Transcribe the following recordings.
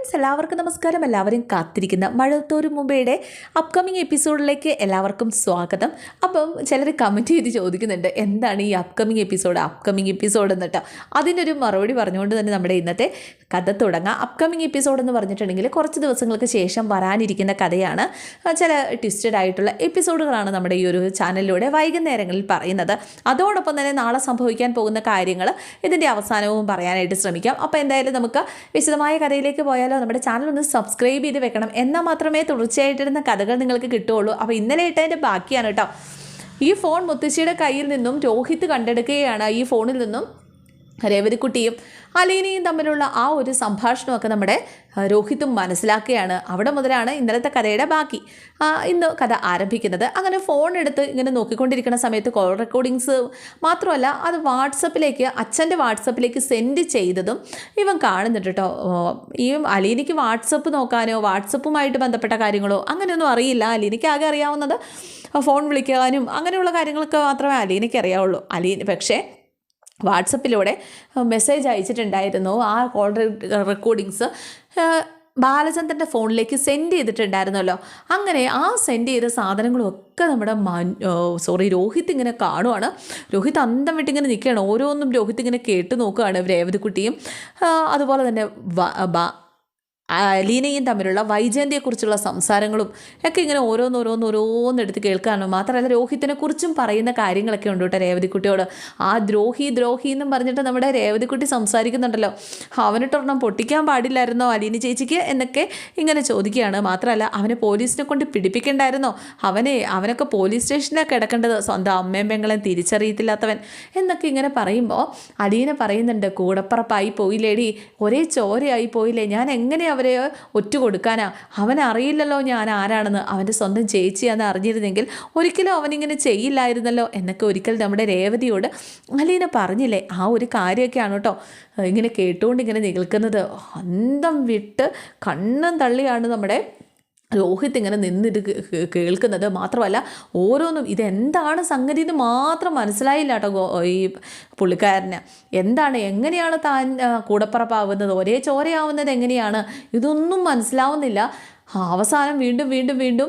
Friends എല്ലാവർക്കും നമസ്കാരം. എല്ലാവരും കാത്തിരിക്കുന്ന മഴത്തോരും മുമ്പേയുടെ അപ്കമിങ് എപ്പിസോഡിലേക്ക് എല്ലാവർക്കും സ്വാഗതം. അപ്പം ചിലർ കമന്റ് ചെയ്ത് ചോദിക്കുന്നുണ്ട് എന്താണ് ഈ അപ്കമിങ് എപ്പിസോഡ് അപ്കമിങ് എപ്പിസോഡ് എന്നിട്ട് അതിനൊരു മറുപടി പറഞ്ഞുകൊണ്ട് തന്നെ നമ്മുടെ ഇന്നത്തെ കഥ തുടങ്ങാം. അപ്കമിങ് എപ്പിസോഡ് എന്ന് പറഞ്ഞിട്ടുണ്ടെങ്കിൽ കുറച്ച് ദിവസങ്ങൾക്ക് ശേഷം വരാനിരിക്കുന്ന കഥയാണ് ചില ട്വിസ്റ്റഡ് ആയിട്ടുള്ള എപ്പിസോഡുകളാണ് നമ്മുടെ ഈ ഒരു ചാനലിലൂടെ വൈകുന്നേരങ്ങളിൽ പറയുന്നത്. അതോടൊപ്പം തന്നെ നാളെ സംഭവിക്കാൻ പോകുന്ന കാര്യങ്ങൾ ഇതിന്റെ അവസാനവും പറയാനായിട്ട് ശ്രമിക്കാം. അപ്പോൾ എന്തായാലും നമുക്ക് വിശദമായ കഥയിലേക്ക് പോയാലോ നമ്മുടെ ചാനൽ ഒന്ന് സബ്സ്ക്രൈബ് ചെയ്ത് വെക്കണം. എന്നാൽ മാത്രമേ തുടർച്ചയായിട്ടിരുന്ന കഥകൾ നിങ്ങൾക്ക് കിട്ടുകയുള്ളൂ. അപ്പോൾ ഇന്നലെ ഇട്ടതിന്റെ ബാക്കിയാണ് കേട്ടോ. ഈ ഫോൺ മുത്തശ്ശിയുടെ കയ്യിൽ നിന്നും രോഹിത് കണ്ടെടുക്കുകയാണ്. ഈ ഫോണിൽ നിന്നും രേവതിക്കുട്ടിയും അലീനയും തമ്മിലുള്ള ആ ഒരു സംഭാഷണമൊക്കെ നമ്മുടെ രോഹിത്തും മനസ്സിലാക്കുകയാണ്. അവിടെ മുതലാണ് ഇന്നലത്തെ കഥയുടെ ബാക്കി. ഇന്ന് കഥ ആരംഭിക്കുന്നത്. അങ്ങനെ ഫോൺ എടുത്ത് ഇങ്ങനെ നോക്കിക്കൊണ്ടിരിക്കുന്ന സമയത്ത് കോൾ റെക്കോർഡിങ്സ് മാത്രമല്ല അത് വാട്സപ്പിലേക്ക് അച്ഛന്റെ വാട്സപ്പിലേക്ക് സെൻഡ് ചെയ്തതും ഇവൻ കാണുന്നുണ്ട് കേട്ടോ. ഈ അലീനയ്ക്ക് വാട്സപ്പ് നോക്കാനോ വാട്സപ്പുമായിട്ട് ബന്ധപ്പെട്ട കാര്യങ്ങളോ അങ്ങനെയൊന്നും അറിയില്ല. അലീനയ്ക്ക് ആകെ അറിയാവുന്നത് ഫോൺ വിളിക്കാനും അങ്ങനെയുള്ള കാര്യങ്ങളൊക്കെ മാത്രമേ അലീനയ്ക്ക് അറിയാവുള്ളൂ. അലീന പക്ഷേ വാട്സപ്പിലൂടെ മെസ്സേജ് അയച്ചിട്ടുണ്ടായിരുന്നു. ആ കോൾ റെക്കോർഡിങ്സ് ബാലചന്ദ്രന്റെ ഫോണിലേക്ക് സെൻഡ് ചെയ്തിട്ടുണ്ടായിരുന്നല്ലോ. അങ്ങനെ ആ സെൻഡ് ചെയ്ത സാധനങ്ങളൊക്കെ നമ്മുടെ സോറി രോഹിത് ഇങ്ങനെ കാണുവാണ്. രോഹിത് അന്തം വിട്ടിങ്ങനെ നിൽക്കുകയാണ്. ഓരോന്നും രോഹിത് ഇങ്ങനെ കേട്ട് നോക്കുകയാണ് രേവതിക്കുട്ടിയും. കുട്ടിയും അതുപോലെ തന്നെ അലീനയും തമ്മിലുള്ള വൈജയന്തിയെക്കുറിച്ചുള്ള സംസാരങ്ങളും ഒക്കെ ഇങ്ങനെ ഓരോന്നോരോന്ന് ഓരോന്നെടുത്ത് കേൾക്കാനും മാത്രമല്ല രോഹിത്തിനെ കുറിച്ചും പറയുന്ന കാര്യങ്ങളൊക്കെ ഉണ്ട് കേട്ടോ രേവതിക്കുട്ടിയോട്. ആ ദ്രോഹി ദ്രോഹി എന്നും പറഞ്ഞിട്ട് നമ്മുടെ രേവതിക്കുട്ടി സംസാരിക്കുന്നുണ്ടല്ലോ. അവനിട്ടൊരെണ്ണം പൊട്ടിക്കാൻ പാടില്ലായിരുന്നോ അലീന ചേച്ചിക്ക് എന്നൊക്കെ ഇങ്ങനെ ചോദിക്കുകയാണ്. മാത്രമല്ല അവനെ പോലീസിനെ കൊണ്ട് പിടിപ്പിക്കണ്ടായിരുന്നോ? അവനെ അവനൊക്കെ പോലീസ് സ്റ്റേഷനിലാണ് കിടക്കേണ്ടത്. സ്വന്തം അമ്മയും പെങ്ങളെയും തിരിച്ചറിയത്തില്ലാത്തവൻ എന്നൊക്കെ ഇങ്ങനെ പറയുമ്പോൾ അലീന പറയുന്നുണ്ട് കൂടപ്പറപ്പായി പോയില്ലേടി. ഒരേ ചോരയായി പോയില്ലേ. ഞാൻ എങ്ങനെ അവരെ ഒറ്റ കൊടുക്കാനാ അവൻ അറിയില്ലല്ലോ ഞാൻ ആരാണെന്ന്. അവന്റെ സ്വന്തം ചേച്ചിയാണെന്ന് അറിഞ്ഞിരുന്നെങ്കിൽ ഒരിക്കലും അവനിങ്ങനെ ചെയ്യില്ലായിരുന്നല്ലോ എന്നൊക്കെ ഒരിക്കൽ നമ്മുടെ രേവതിയോട് അലീന പറഞ്ഞില്ലേ? ആ ഒരു കാര്യമൊക്കെയാണ് കേട്ടോ ഇങ്ങനെ കേട്ടുകൊണ്ട് ഇങ്ങനെ നിൽക്കുന്നത്. അന്തം വിട്ട് കണ്ണും തള്ളിയാണ് നമ്മുടെ രോഹിത് ഇങ്ങനെ കേ- കേൾക്കുന്നത് മാത്രമല്ല ഓരോന്നും ഇതെന്താണ് സംഗതി എന്ന് മാത്രം മനസ്സിലായില്ല കേട്ടോ ഈ പുള്ളിക്കാരന്. എന്താണ് എങ്ങനെയാണ് താൻ കൂടപ്പുറപ്പാവുന്നത് ഒരേ ചോരയാവുന്നത് എങ്ങനെയാണ്? ഇതൊന്നും മനസ്സിലാവുന്നില്ല. അവസാനം വീണ്ടും വീണ്ടും വീണ്ടും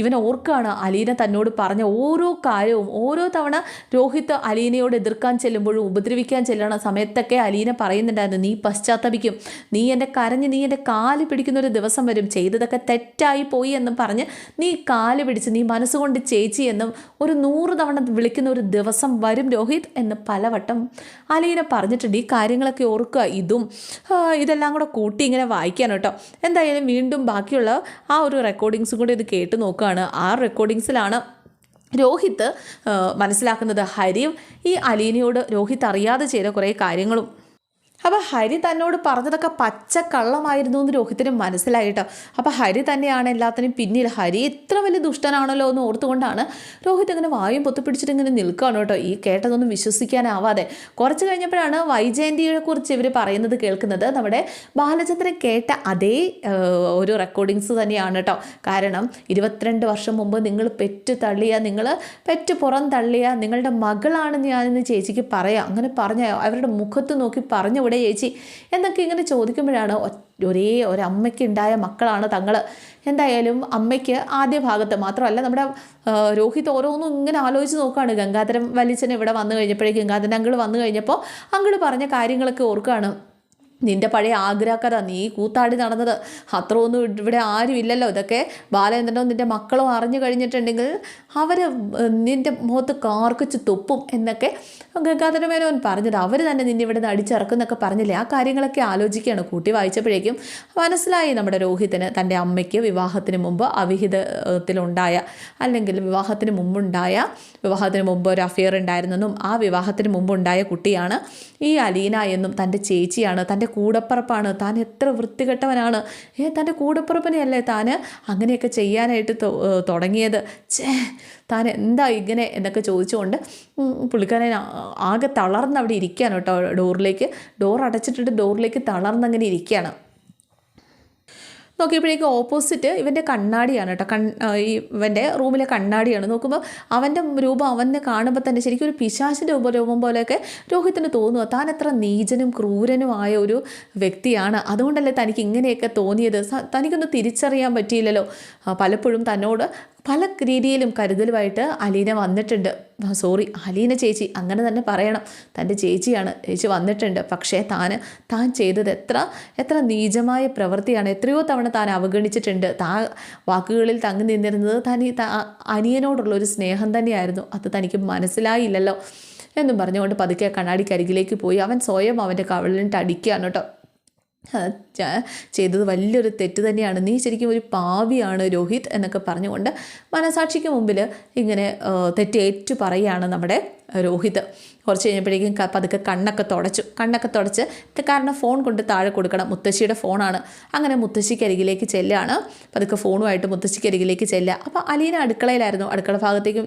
ഇവൻ ഓർക്കുകയാണ് അലീന തന്നോട് പറഞ്ഞ ഓരോ കാര്യവും. ഓരോ തവണ രോഹിത് അലീനയോട് എതിർക്കാൻ ചെല്ലുമ്പോഴും ഉപദ്രവിക്കാൻ ചെല്ലണ സമയത്തൊക്കെ അലീന പറയുന്നുണ്ടായിരുന്നു നീ പശ്ചാത്തപിക്കും. നീ എന്റെ കരഞ്ഞ് നീ എന്റെ കാൽ പിടിക്കുന്ന ഒരു ദിവസം വരും. ചെയ്തതൊക്കെ തെറ്റായി പോയി എന്നും പറഞ്ഞ് നീ കാൽ പിടിച്ച് നീ മനസ്സുകൊണ്ട് ചേച്ചി എന്നും ഒരു നൂറ് തവണ വിളിക്കുന്ന ഒരു ദിവസം വരും രോഹിത് എന്ന് പലവട്ടം അലീന പറഞ്ഞിട്ടുണ്ട്. ഈ കാര്യങ്ങളൊക്കെ ഓർക്കുക. ഇതും ഇതെല്ലാം കൂടെ കൂട്ടി ഇങ്ങനെ വായിക്കാൻ കേട്ടോ. എന്തായാലും വീണ്ടും ബാക്കിയുള്ള ആ ഒരു റെക്കോർഡിങ്സും കൂടി ഇത് കേട്ട് നോക്കുകയാണ്. ആ റെക്കോർഡിങ്സിലാണ് രോഹിത്ത് മനസ്സിലാക്കുന്നത് ഹരിയും ഈ അലീനയോട് രോഹിത്ത് അറിയാതെ ചെയ്ത കുറേ കാര്യങ്ങളും അപ്പോൾ ഹരി തന്നോട് പറഞ്ഞതൊക്കെ പച്ച കള്ളമായിരുന്നു എന്ന് രോഹിത്തിന് മനസ്സിലായിട്ടോ. അപ്പോൾ ഹരി തന്നെയാണ് എല്ലാത്തിനും പിന്നിൽ. ഹരി ഇത്ര വലിയ ദുഷ്ടനാണല്ലോ എന്ന് ഓർത്തുകൊണ്ടാണ് രോഹിത് ഇങ്ങനെ വായും പൊത്തിപ്പിടിച്ചിട്ട് ഇങ്ങനെ നിൽക്കുകയാണ് കേട്ടോ. ഈ കേട്ടതൊന്നും വിശ്വസിക്കാനാവാതെ. കുറച്ച് കഴിഞ്ഞപ്പോഴാണ് വൈജയന്തിയെ കുറിച്ച് ഇവർ പറയുന്നത് കേൾക്കുന്നത്. നമ്മുടെ ബാലചന്ദ്രൻ കേട്ട അതേ ഒരു റെക്കോർഡിങ്സ് തന്നെയാണ് കേട്ടോ. കാരണം ഇരുപത്തിരണ്ട് വർഷം മുമ്പ് നിങ്ങൾ പെറ്റ് തള്ളിയ നിങ്ങൾ പെറ്റ് പുറം തള്ളിയ നിങ്ങളുടെ മകളാണ് ഞാനെന്ന് ചേച്ചിക്ക് പറയാം. അങ്ങനെ പറഞ്ഞ അവരുടെ മുഖത്ത് നോക്കി പറഞ്ഞൂടെ ചേച്ചി? എന്നൊക്കെ ഇങ്ങനെ ചോദിക്കുമ്പോഴാണ് ഒരേ ഒരമ്മയ്ക്ക് ഉണ്ടായ മക്കളാണ് തങ്ങൾ എന്തായാലും അമ്മയ്ക്ക് ആദ്യ ഭാഗത്ത് മാത്രമല്ല നമ്മുടെ രോഹിത് ഓരോന്നും ഇങ്ങനെ ആലോചിച്ച് നോക്കുകയാണ് ഗംഗാധരം വലിച്ചൻ ഇവിടെ വന്നു കഴിഞ്ഞപ്പോഴേ ഗംഗാധരൻ അങ്കിൾ വന്നു കഴിഞ്ഞപ്പോൾ അങ്കിൾ പറഞ്ഞ കാര്യങ്ങളൊക്കെ ഓർക്കുകയാണ്. നിന്റെ പഴയ ആഗ്രഹക്കഥ നീ കൂത്താടി നടന്നത്. അത്രയൊന്നും ഇവിടെ ആരും ഇല്ലല്ലോ ഇതൊക്കെ ബാലചന്ദ്രനോ നിന്റെ മക്കളോ അറിഞ്ഞു കഴിഞ്ഞിട്ടുണ്ടെങ്കിൽ അവർ നിന്റെ മുഖത്ത് കാർക്കിച്ച് തുപ്പും എന്നൊക്കെ ഗംഗാധരമേനോൻ പറഞ്ഞത്. അവർ തന്നെ നിന്നെ ഇവിടെ നിന്ന് അടിച്ചിറക്കുന്നൊക്കെ പറഞ്ഞില്ലേ? ആ കാര്യങ്ങളൊക്കെ ആലോചിക്കുകയാണ്. കൂട്ടി വായിച്ചപ്പോഴേക്കും മനസ്സിലായി നമ്മുടെ രോഹിതന് തന്റെ അമ്മയ്ക്ക് വിവാഹത്തിന് മുമ്പ് അവിഹിതത്തിലുണ്ടായ അല്ലെങ്കിൽ വിവാഹത്തിന് മുമ്പുണ്ടായ വിവാഹത്തിന് മുമ്പ് ഒരു അഫെയർ ഉണ്ടായിരുന്നെന്നും ആ വിവാഹത്തിന് മുമ്പുണ്ടായ കുട്ടിയാണ് ഈ അലീന എന്നും തന്റെ ചേച്ചിയാണ്. തന്റെ കൂടപ്പറപ്പാണ്. താൻ എത്ര വൃത്തികെട്ടവനാണ്. ഏ തന്റെ കൂടപ്പറപ്പിനെയല്ലേ താൻ അങ്ങനെയൊക്കെ ചെയ്യാനായിട്ട് തുടങ്ങിയത്? ഛേ താൻ എന്താ ഇങ്ങനെ എന്നൊക്കെ ചോദിച്ചുകൊണ്ട് പുള്ളിക്കാരൻ ആകെ തളർന്ന് അവിടെ ഇരിക്കുകയാണ് കേട്ടോ ഡോറിലേക്ക്. ഡോർ അടച്ചിട്ടിട്ട് ഡോറിലേക്ക് തളർന്നങ്ങനെ ഇരിക്കുകയാണ്. നോക്കിയപ്പോഴേക്കും ഓപ്പോസിറ്റ് ഇവന്റെ കണ്ണാടിയാണ് കേട്ടോ. കൺ ഇവന്റെ റൂമിലെ കണ്ണാടിയാണ്. നോക്കുമ്പോൾ അവന്റെ രൂപം അവനെ കാണുമ്പോൾ തന്നെ ശരിക്കും ഒരു പിശാശിന്റെ ഉപരൂപം പോലെയൊക്കെ രോഹിത്തിന് തോന്നുക താൻ എത്ര നീചനും ക്രൂരനുമായ ഒരു വ്യക്തിയാണ്. അതുകൊണ്ടല്ലേ തനിക്ക് ഇങ്ങനെയൊക്കെ തോന്നിയത്? തനിക്കൊന്ന് തിരിച്ചറിയാൻ പറ്റിയില്ലല്ലോ. പലപ്പോഴും തന്നോട് പല രീതിയിലും കരുതലുമായിട്ട് അലീന വന്നിട്ടുണ്ട്. സോറി അലീന ചേച്ചി അങ്ങനെ തന്നെ പറയണം. തന്റെ ചേച്ചിയാണ് ചേച്ചി വന്നിട്ടുണ്ട്. പക്ഷേ താൻ താൻ ചെയ്തത് എത്ര എത്ര നീചമായ പ്രവൃത്തിയാണ്. എത്രയോ തവണ താൻ അവഗണിച്ചിട്ടുണ്ട്. താ വാക്കുകളിൽ തങ്ങി നിന്നിരുന്നത് ഈ അനിയനോടുള്ള ഒരു സ്നേഹം തന്നെയായിരുന്നു. അത് തനിക്ക് മനസ്സിലായില്ലല്ലോ. എന്നും പറഞ്ഞുകൊണ്ട് പതുക്കെ കണ്ണാടിക്കരികിലേക്ക് പോയി. അവൻ സ്വയം അവന്റെ കവളിലിട്ട് അടിക്കുകയാണ് കേട്ടോ. ചെയ്തത് വലിയൊരു തെറ്റ് തന്നെയാണ്. നീ ശരിക്കും ഒരു പാവിയാണ് രോഹിത് എന്നൊക്കെ പറഞ്ഞുകൊണ്ട് മനസാക്ഷിക്ക് മുമ്പിൽ ഇങ്ങനെ തെറ്റേറ്റു പറയുകയാണ് നമ്മുടെ രോഹിത്. കുറച്ച് കഴിഞ്ഞപ്പോഴേക്കും പതുക്കെ കണ്ണൊക്കെ തുടച്ചു. കണ്ണൊക്കെ തുടച്ച് കാരണം ഫോൺ കൊണ്ട് താഴെ കൊടുക്കണം. മുത്തശ്ശിയുടെ ഫോണാണ് അങ്ങനെ മുത്തശ്ശിക്ക് അരികിലേക്ക് ചെല്ലുകയാണ് പതുക്കെ ഫോണുമായിട്ട് മുത്തശ്ശിക്ക് അരികിലേക്ക് ചെല്ലുക. അപ്പോൾ അലീന അടുക്കളയിലായിരുന്നു. അടുക്കള ഭാഗത്തേക്ക്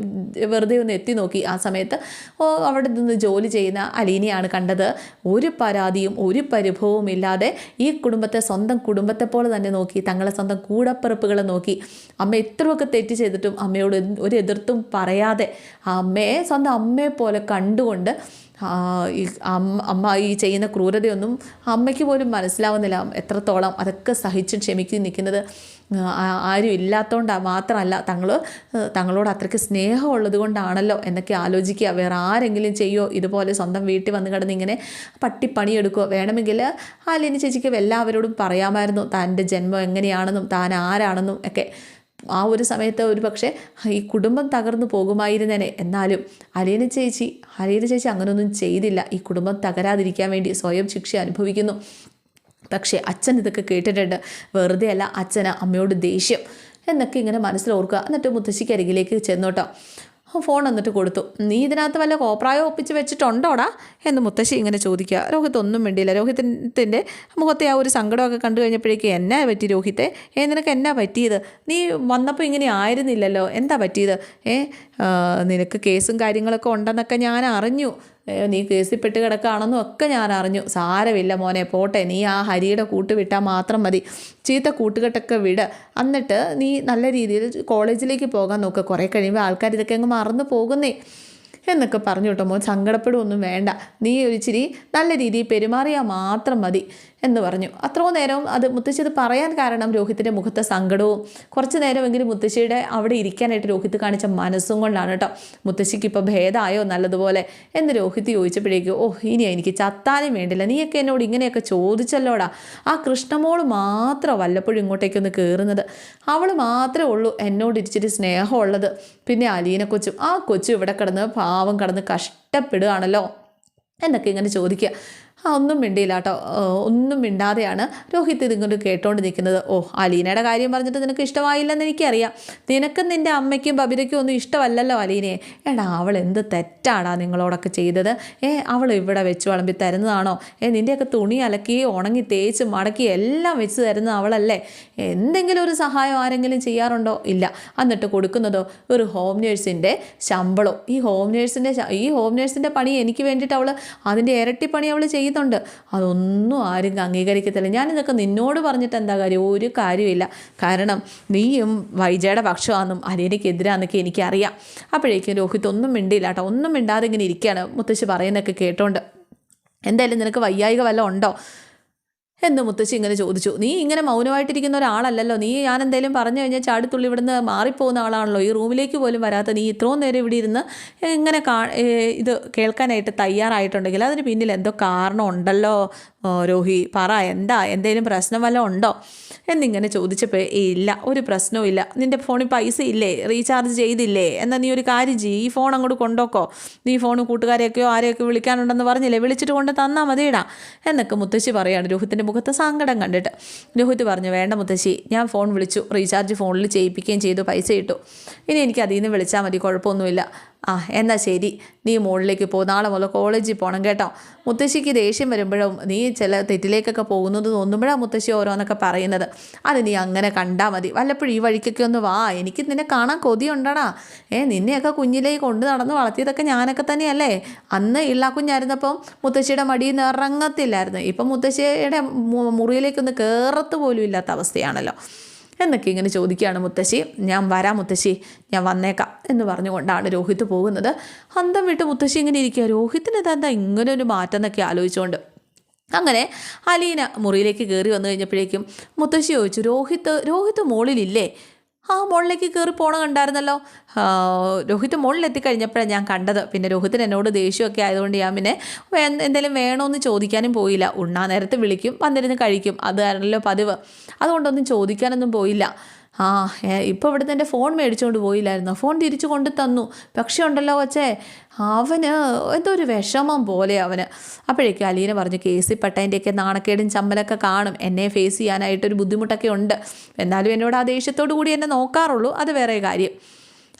വെറുതെ ഒന്ന് എത്തി നോക്കി. ആ സമയത്ത് ഓ അവിടെ നിന്ന് ജോലി ചെയ്യുന്ന അലീനയാണ് കണ്ടത്. ഒരു പരാതിയും ഒരു പരിഭവവും ഇല്ലാതെ ഈ കുടുംബത്തെ സ്വന്തം കുടുംബത്തെ പോലെ തന്നെ നോക്കി. തങ്ങളെ സ്വന്തം കൂടപ്പിറപ്പുകളെ നോക്കി. അമ്മ എത്രയൊക്കെ തെറ്റ് ചെയ്തിട്ടും അമ്മയോട് ഒരു എതിർത്തും പറയാതെ ആ അമ്മയെ സ്വന്തം അമ്മയെ പോലെ കണ്ടുകൊണ്ട് ആ, ഈ അമ്മ ഈ ചെയ്യുന്ന ക്രൂരതയൊന്നും അമ്മയ്ക്ക് പോലും മനസ്സിലാവുന്നില്ല. എത്രത്തോളം അതൊക്കെ സഹിച്ച് ക്ഷമിച്ച് നിൽക്കുന്നത് ആരും ഇല്ലാത്തതുകൊണ്ട് മാത്രമല്ല തങ്ങൾ തങ്ങളോട് അത്രയ്ക്ക് സ്നേഹമുള്ളത് കൊണ്ടാണല്ലോ എന്നൊക്കെ ആലോചിക്കുക. വേറെ ആരെങ്കിലും ചെയ്യുമോ ഇതുപോലെ സ്വന്തം വീട്ടിൽ വന്ന് കിടന്ന് ഇങ്ങനെ പട്ടിപ്പണിയെടുക്കുകയോ വേണമെങ്കിൽ ആ ലിനി ചേച്ചിക്ക് എല്ലാവരോടും പറയാമായിരുന്നു. തന്റെ ജന്മം എങ്ങനെയാണെന്നും താൻ ആരാണെന്നും ഒക്കെ. ആ ഒരു സമയത്ത് ഒരു പക്ഷേ ഈ കുടുംബം തകർന്നു പോകുമായിരുന്നേനെ. എന്നാലും അലീന ചേച്ചി അലീന ചേച്ചി അങ്ങനെയൊന്നും ചെയ്തില്ല. ഈ കുടുംബം തകരാതിരിക്കാൻ വേണ്ടി സ്വയം ശിക്ഷ അനുഭവിക്കുന്നു. പക്ഷേ അച്ഛൻ ഇതൊക്കെ കേട്ടിട്ടുണ്ട്. വെറുതെ അല്ല അച്ഛന് അമ്മയോട് ദേഷ്യം എന്നൊക്കെ ഇങ്ങനെ മനസ്സിലോർക്കുക എന്നിട്ട് മുത്തശ്ശിക്ക് അരികിലേക്ക് ചെന്നോട്ടോ. ഫോൺ എന്നിട്ട് കൊടുത്തു. നീ ഇതിനകത്ത് വല്ല കോപ്രായോ ഒപ്പിച്ച് വെച്ചിട്ടുണ്ടോടാ? എന്ന് മുത്തശ്ശി ഇങ്ങനെ ചോദിക്കുക. രോഹിത് ഒന്നും വേണ്ടിയില്ല രോഹിത്തിന്റെ മുഖത്തെ ആ ഒരു സങ്കടമൊക്കെ കണ്ടു കഴിഞ്ഞപ്പോഴേക്കും എന്നാ പറ്റി രോഹിത്തെ? ഏ നിനക്ക് എന്നാ പറ്റിയത്? നീ വന്നപ്പോൾ ഇങ്ങനെ ആയിരുന്നില്ലല്ലോ. എന്താ പറ്റിയത്? ഏ നിനക്ക് കേസും കാര്യങ്ങളൊക്കെ ഉണ്ടെന്നൊക്കെ ഞാൻ അറിഞ്ഞു. നീ കേസിൽപ്പെട്ട് കിടക്കുകയാണെന്നും ഒക്കെ ഞാൻ അറിഞ്ഞു. സാരമില്ല മോനെ പോട്ടെ. നീ ആ ഹരിയുടെ കൂട്ട് വിട്ടാൽ മാത്രം മതി. ചീത്ത കൂട്ടുകെട്ടൊക്കെ വിട്. എന്നിട്ട് നീ നല്ല രീതിയിൽ കോളേജിലേക്ക് പോകാൻ നോക്ക്. കുറേ കഴിയുമ്പോൾ ആൾക്കാർ ഇതൊക്കെ അങ്ങ് മറന്നു പോകുന്നേ. എന്നൊക്കെ പറഞ്ഞു കേട്ടോ മോൻ. സങ്കടപ്പെടുകയൊന്നും വേണ്ട. നീ ഒരിച്ചിരി നല്ല രീതിയിൽ പെരുമാറിയാൽ മാത്രം മതി. എന്ന് പറഞ്ഞു. അത്രയും നേരം അത് മുത്തശ്ശി അത് പറയാൻ കാരണം രോഹിത്തിന്റെ മുഖത്തെ സങ്കടവും കുറച്ച് നേരമെങ്കിലും മുത്തശ്ശിയുടെ അവിടെ ഇരിക്കാനായിട്ട് രോഹിത്ത് കാണിച്ച മനസ്സും കൊണ്ടാണ് കേട്ടോ. മുത്തശ്ശിക്ക് ഇപ്പോൾ ഭേദമായോ നല്ലതുപോലെ എന്ന് രോഹിത്ത് ചോദിച്ചപ്പോഴേക്കും ഓ ഇനി എനിക്ക് ചത്താനും വേണ്ടില്ല. നീയൊക്കെ എന്നോട് ഇങ്ങനെയൊക്കെ ചോദിച്ചല്ലോടാ. ആ കൃഷ്ണമോൾ മാത്രം വല്ലപ്പോഴും ഇങ്ങോട്ടേക്കൊന്ന് കയറുന്നത് അവൾ മാത്രമേ ഉള്ളൂ എന്നോട് ഇച്ചിരി സ്നേഹമുള്ളത് പിന്നെ അലീന കൊച്ചും ആ കൊച്ചു ഇവിടെ കിടന്ന് പാവം കിടന്ന് കഷ്ടപ്പെടുകയാണല്ലോ എന്നൊക്കെ ഇങ്ങനെ ചോദിക്കുക. ഒന്നും മിണ്ടിയില്ല കേട്ടോ. ഒന്നും മിണ്ടാതെയാണ് രോഹിത് ഇതിങ്ങോട്ട് കേട്ടോണ്ട് നിൽക്കുന്നത് ഓ അലീനയുടെ കാര്യം പറഞ്ഞിട്ട് നിനക്ക് ഇഷ്ടമായില്ലെന്ന് എനിക്കറിയാം. നിനക്കും നിന്റെ അമ്മയ്ക്കും ബബിതയ്ക്കും ഒന്നും ഇഷ്ടമല്ലല്ലോ അലീനയെ. എടാ അവൾ എന്ത് തെറ്റാടാ നിങ്ങളോടൊക്കെ ചെയ്തത്? ഏ അവൾ ഇവിടെ വെച്ച് വിളമ്പി തരുന്നതാണോ? ഏ നിന്റെയൊക്കെ തുണി അലക്കി ഉണങ്ങി തേച്ച് മടക്കി എല്ലാം വെച്ച് തരുന്നത് അവളല്ലേ? എന്തെങ്കിലും ഒരു സഹായം ആരെങ്കിലും ചെയ്യാറുണ്ടോ? ഇല്ല. എന്നിട്ട് കൊടുക്കുന്നതോ? ഒരു ഹോം നേഴ്സിന്റെ ശമ്പളം ഈ ഹോം നേഴ്സിന്റെ ഈ ഹോം നേഴ്സിന്റെ പണി എനിക്ക് വേണ്ടിയിട്ട് അവൾ അതിന്റെ ഇരട്ടി പണി അവൾ ചെയ്യുന്നുണ്ട് അതൊന്നും ആരും അംഗീകരിക്കത്തില്ല. ഞാനിതൊക്കെ നിന്നോട് പറഞ്ഞിട്ട് എന്താ കാര്യം? ഒരു കാര്യമില്ല കാരണം നീയും വൈജയുടെ പക്ഷമാണെന്നും അലീനയ്ക്കെതിരാന്നൊക്കെ എനിക്കറിയാം. അപ്പോഴേക്കും രോഹിത് ഒന്നും മിണ്ടിയില്ല കേട്ടോ. ഒന്നും മിണ്ടാതെ ഇങ്ങനെ ഇരിക്കുകയാണ്. മുത്തശ്ശി പറയുന്നതൊക്കെ കേട്ടോണ്ട്. എന്തായാലും നിനക്ക് വയ്യായിക വല്ലതും ഉണ്ടോ? എന്ന് മുത്തശ്ശി ഇങ്ങനെ ചോദിച്ചു. നീ ഇങ്ങനെ മൗനമായിട്ടിരിക്കുന്ന ഒരാളല്ലല്ലോ. നീ ഞാൻ എന്തെങ്കിലും പറഞ്ഞു കഴിഞ്ഞാൽ ചാടിത്തുള്ളി ഇവിടുന്ന് മാറിപ്പോകുന്ന ആളാണല്ലോ. ഈ റൂമിലേക്ക് പോലും വരാത്ത നീ ഇത്രയും നേരം ഇവിടെ ഇരുന്ന് ഇങ്ങനെ കാ ഇത് കേൾക്കാനായിട്ട് തയ്യാറായിട്ടുണ്ടെങ്കിൽ അതിന് പിന്നിൽ എന്തോ കാരണം ഉണ്ടല്ലോ? രോഹി പറ. എന്താ? എന്തെങ്കിലും പ്രശ്നം വല്ലതും ഉണ്ടോ? എന്നിങ്ങനെ ചോദിച്ചപ്പോൾ ഇല്ല. ഒരു പ്രശ്നവും ഇല്ല. നിന്റെ ഫോണിൽ പൈസ ഇല്ലേ? റീചാർജ് ചെയ്തില്ലേ? എന്നാൽ നീ ഒരു കാര്യം ചെയ്യ്. ഈ ഫോൺ അങ്ങോട്ട് കൊണ്ടോക്കോ നീ ഫോൺ കൂട്ടുകാരെയൊക്കെയോ ആരെയൊക്കെ വിളിക്കാനുണ്ടെന്ന് പറഞ്ഞില്ലേ? വിളിച്ചിട്ട് കൊണ്ട് തന്നാൽ മതിയിടാ. എന്നൊക്കെ മുത്തശ്ശി പറയാണ്. രോഹിത്തിന്റെ മുഖത്ത് സങ്കടം കണ്ടിട്ട് രോഹിത് പറഞ്ഞു വേണ്ട മുത്തശ്ശി ഞാൻ ഫോൺ വിളിച്ചു. റീചാർജ് ഫോണിൽ ചെയ്യിപ്പിക്കുകയും ചെയ്തു പൈസ ഇട്ടു. ഇനി എനിക്ക് അതിൽ നിന്ന് വിളിച്ചാൽ മതി കുഴപ്പമൊന്നുമില്ല. ആ എന്നാൽ ശരി. നീ മുകളിലേക്ക് പോ. നാളെ മുതൽ കോളേജിൽ പോകണം കേട്ടോ. മുത്തശ്ശിക്ക് ദേഷ്യം വരുമ്പോഴും നീ ചില തെറ്റിലേക്കൊക്കെ പോകുന്നത് തോന്നുമ്പോഴാണ് മുത്തശ്ശി ഓരോന്നൊക്കെ പറയുന്നത്. അത് നീ അങ്ങനെ കണ്ടാൽ മതി. വല്ലപ്പോഴും ഈ വഴിക്കൊക്കെ ഒന്ന് വാ. എനിക്ക് നിന്നെ കാണാൻ കൊതിയുണ്ടടാ. ഏ നിന്നെയൊക്കെ കുഞ്ഞിലേക്ക് കൊണ്ട് നടന്ന് വളർത്തിയതൊക്കെ ഞാനൊക്കെ തന്നെയല്ലേ? അന്ന് ഇള്ള കുഞ്ഞായിരുന്നപ്പം മുത്തശ്ശിയുടെ മടിയിൽ നിന്ന് ഇറങ്ങത്തില്ലായിരുന്നു. ഇപ്പം മുത്തശ്ശിയുടെ മുറിയിലേക്കൊന്ന് കയറത്ത് പോലും ഇല്ലാത്ത അവസ്ഥയാണല്ലോ. എന്നൊക്കെ ഇങ്ങനെ ചോദിക്കുകയാണ് മുത്തശ്ശി. ഞാൻ വരാം മുത്തശ്ശി. ഞാൻ വന്നേക്കാം. എന്ന് പറഞ്ഞുകൊണ്ടാണ് രോഹിത് പോകുന്നത്. അന്തം വിട്ട് മുത്തശ്ശി ഇങ്ങനെ ഇരിക്കുക രോഹിത്തിന് ഇതെന്താ ഇങ്ങനെ ഒരു മാറ്റം എന്നൊക്കെ ആലോചിച്ചുകൊണ്ട് അങ്ങനെ അലീന മുറിയിലേക്ക് കയറി വന്നു കഴിഞ്ഞപ്പോഴേക്കും മുത്തശ്ശി ചോദിച്ചു രോഹിത്ത് രോഹിത്ത് മുകളിലില്ലേ ആ മുകളിലേക്ക് കയറി പോകണം കണ്ടായിരുന്നല്ലോ. രോഹിത് മുകളിലെത്തിക്കഴിഞ്ഞപ്പോഴാണ് ഞാൻ കണ്ടത്. പിന്നെ രോഹിത്തിന് എന്നോട് ദേഷ്യമൊക്കെ ആയതുകൊണ്ട് ഞാൻ പിന്നെ എന്തെങ്കിലും വേണമെന്ന് ചോദിക്കാനും പോയില്ല. ഉണ്ണാ നേരത്ത് വിളിക്കും വന്നിരുന്ന് കഴിക്കും. അതാണല്ലോ പതിവ്. അതുകൊണ്ടൊന്നും ചോദിക്കാനൊന്നും പോയില്ല. ആ ഇപ്പോൾ ഇവിടുന്ന് എന്റെ ഫോൺ മേടിച്ചുകൊണ്ട് പോയില്ലായിരുന്നു? ഫോൺ തിരിച്ചു കൊണ്ട് തന്നു. പക്ഷേ ഉണ്ടല്ലോ കൊച്ചേ അവന് എന്തോ ഒരു വിഷമം പോലെ അവന്. അപ്പോഴേക്കും അലീന പറഞ്ഞു കെ സി പട്ടേന്റെയൊക്കെ നാണക്കേടും ചമ്മലൊക്കെ കാണും. എന്നെ ഫേസ് ചെയ്യാനായിട്ടൊരു ബുദ്ധിമുട്ടൊക്കെ ഉണ്ട്. എന്നാലും എന്നോട് ആ ദേഷ്യത്തോടു കൂടി എന്നെ നോക്കാറുള്ളൂ. അത് വേറെ കാര്യം.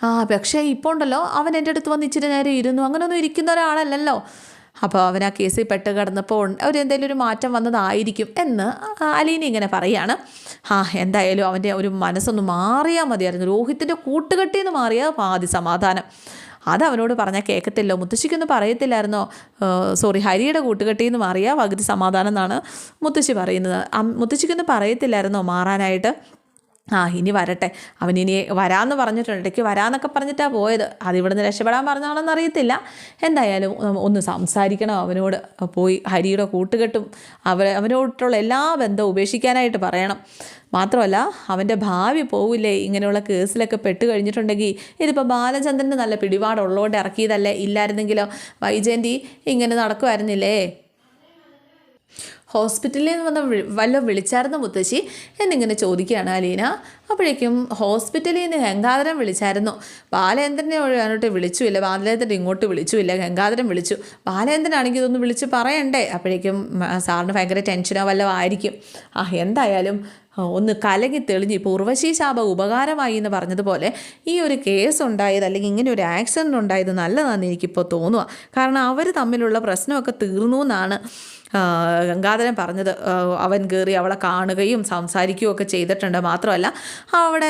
ആ പക്ഷേ ഇപ്പോൾ ഉണ്ടല്ലോ അവൻ എന്റെ അടുത്ത് വന്ന് നേരം ഇരുന്നു. അങ്ങനെയൊന്നും ഇരിക്കുന്ന ഒരാളല്ലല്ലോ. അപ്പോൾ അവൻ ആ കേസിൽ പെട്ട് കിടന്നപ്പോൾ ഒരു എന്തെങ്കിലും ഒരു മാറ്റം വന്നതായിരിക്കും എന്ന് അലീന ഇങ്ങനെ പറയുകയാണ് ആ എന്തായാലും അവന്റെ ഒരു മനസ്സൊന്ന് മാറിയാൽ മതിയായിരുന്നു. രോഹിത്തിന്റെ കൂട്ടുകെട്ടിൽ നിന്ന് മാറിയാൽ പാതി സമാധാനം. അത് അവനോട് പറഞ്ഞാൽ കേൾക്കത്തില്ലോ മുത്തശ്ശിക്കൊന്നും പറയത്തില്ലായിരുന്നോ? സോറി ഹരിയുടെ കൂട്ടുകെട്ടിൽ നിന്ന് മാറിയാൽ പകുതി സമാധാനം എന്നാണ് മുത്തശ്ശി പറയുന്നത്. മുത്തശ്ശിക്കൊന്നും പറയത്തില്ലായിരുന്നോ മാറാനായിട്ട്? ആ ഇനി വരട്ടെ. അവൻ ഇനി വരാമെന്ന് പറഞ്ഞിട്ടുണ്ട്. ഇടയ്ക്ക് വരാമെന്നൊക്കെ പറഞ്ഞിട്ടാണ് പോയത്. അത് ഇവിടുന്ന് രക്ഷപ്പെടാൻ പറഞ്ഞാണെന്ന് അറിയത്തില്ല. എന്തായാലും ഒന്ന് സംസാരിക്കണം. അവനോട് പോയി ഹരിയുടെ കൂട്ടുകെട്ടും അവ അവനോട്ടുള്ള എല്ലാ ബന്ധവും ഉപേക്ഷിക്കാനായിട്ട് പറയണം. മാത്രമല്ല അവന്റെ ഭാവി പോവില്ലേ? ഇങ്ങനെയുള്ള കേസിലൊക്കെ പെട്ട് കഴിഞ്ഞിട്ടുണ്ടെങ്കിൽ ഇതിപ്പോൾ ബാലചന്ദ്രന് നല്ല പിടിപാടുള്ളതുകൊണ്ട് ഇറക്കിയതല്ലേ? ഇല്ലായിരുന്നെങ്കിലോ? വൈജയന്തി ഇങ്ങനെ നടക്കുമായിരുന്നില്ലേ ഹോസ്പിറ്റലിൽ നിന്ന് വന്ന വല്ല വിളിച്ചായിരുന്നു മുത്തശ്ശി? എന്നിങ്ങനെ ചോദിക്കുകയാണ് അലീന. അപ്പോഴേക്കും ഹോസ്പിറ്റലിൽ നിന്ന് ഗംഗാധരൻ വിളിച്ചായിരുന്നു. ബാലേന്ദ്രനെ അങ്ങോട്ട് വിളിച്ചുമില്ല. ബാലേന്ദ്രൻ ഇങ്ങോട്ട് വിളിച്ചുമില്ല. ഗംഗാധരൻ വിളിച്ചു. ബാലേന്ദ്രനാണെങ്കിൽ ഇതൊന്ന് വിളിച്ച് പറയണ്ടേ? അപ്പോഴേക്കും സാറിന് ഭയങ്കര ടെൻഷനോ വല്ലതും ആയിരിക്കും. ആ എന്തായാലും ഒന്ന് കലകി തെളിഞ്ഞ് ഇപ്പോൾ ഉർവശി ശാപ ഉപകാരമായി എന്ന് പറഞ്ഞതുപോലെ ഈ ഒരു കേസ് ഉണ്ടായത് അല്ലെങ്കിൽ ഇങ്ങനെ ഒരു ആക്സിഡന്റ് ഉണ്ടായത് നല്ലതാണെന്ന് എനിക്കിപ്പോൾ തോന്നുക കാരണം അവർ തമ്മിലുള്ള പ്രശ്നമൊക്കെ തീർന്നു എന്നാണ് ഗംഗാധരൻ പറഞ്ഞത്. അവൻ കയറി അവളെ കാണുകയും സംസാരിക്കുകയും ഒക്കെ ചെയ്തിട്ടുണ്ട്. മാത്രമല്ല അവിടെ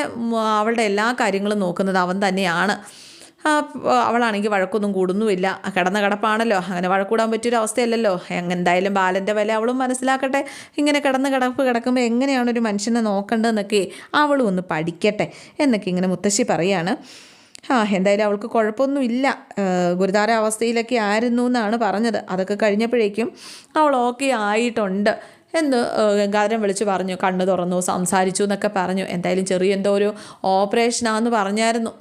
അവളുടെ എല്ലാ കാര്യങ്ങളും നോക്കുന്നത് അവൻ തന്നെയാണ്. അവളാണെങ്കിൽ വഴക്കൊന്നും കൂടുന്നുമില്ല. കിടന്ന കിടപ്പാണല്ലോ. അങ്ങനെ വഴക്കൂടാൻ പറ്റിയൊരു അവസ്ഥയല്ലല്ലോ എന്തായാലും ബാലന്റെ വില അവളും മനസ്സിലാക്കട്ടെ. ഇങ്ങനെ കിടന്ന് കിടപ്പ് കിടക്കുമ്പോൾ എങ്ങനെയാണ് ഒരു മനുഷ്യനെ നോക്കേണ്ടതെന്നൊക്കെ അവളും ഒന്ന് പഠിക്കട്ടെ എന്നൊക്കെ ഇങ്ങനെ മുത്തശ്ശി പറയാണ്. ആ എന്തായാലും അവൾക്ക് കുഴപ്പമൊന്നുമില്ല. ഗുരുതാര അവസ്ഥയിലൊക്കെ ആയിരുന്നു എന്നാണ് പറഞ്ഞത്. അതൊക്കെ കഴിഞ്ഞപ്പോഴേക്കും അവൾ ഓക്കെ ആയിട്ടുണ്ട് എന്ന് ഗംഗാധരം വിളിച്ച് പറഞ്ഞു. കണ്ണ് തുറന്നു സംസാരിച്ചു എന്നൊക്കെ പറഞ്ഞു. എന്തായാലും ചെറിയ എന്തോ ഒരു ഓപ്പറേഷനാന്ന് പറഞ്ഞായിരുന്നു.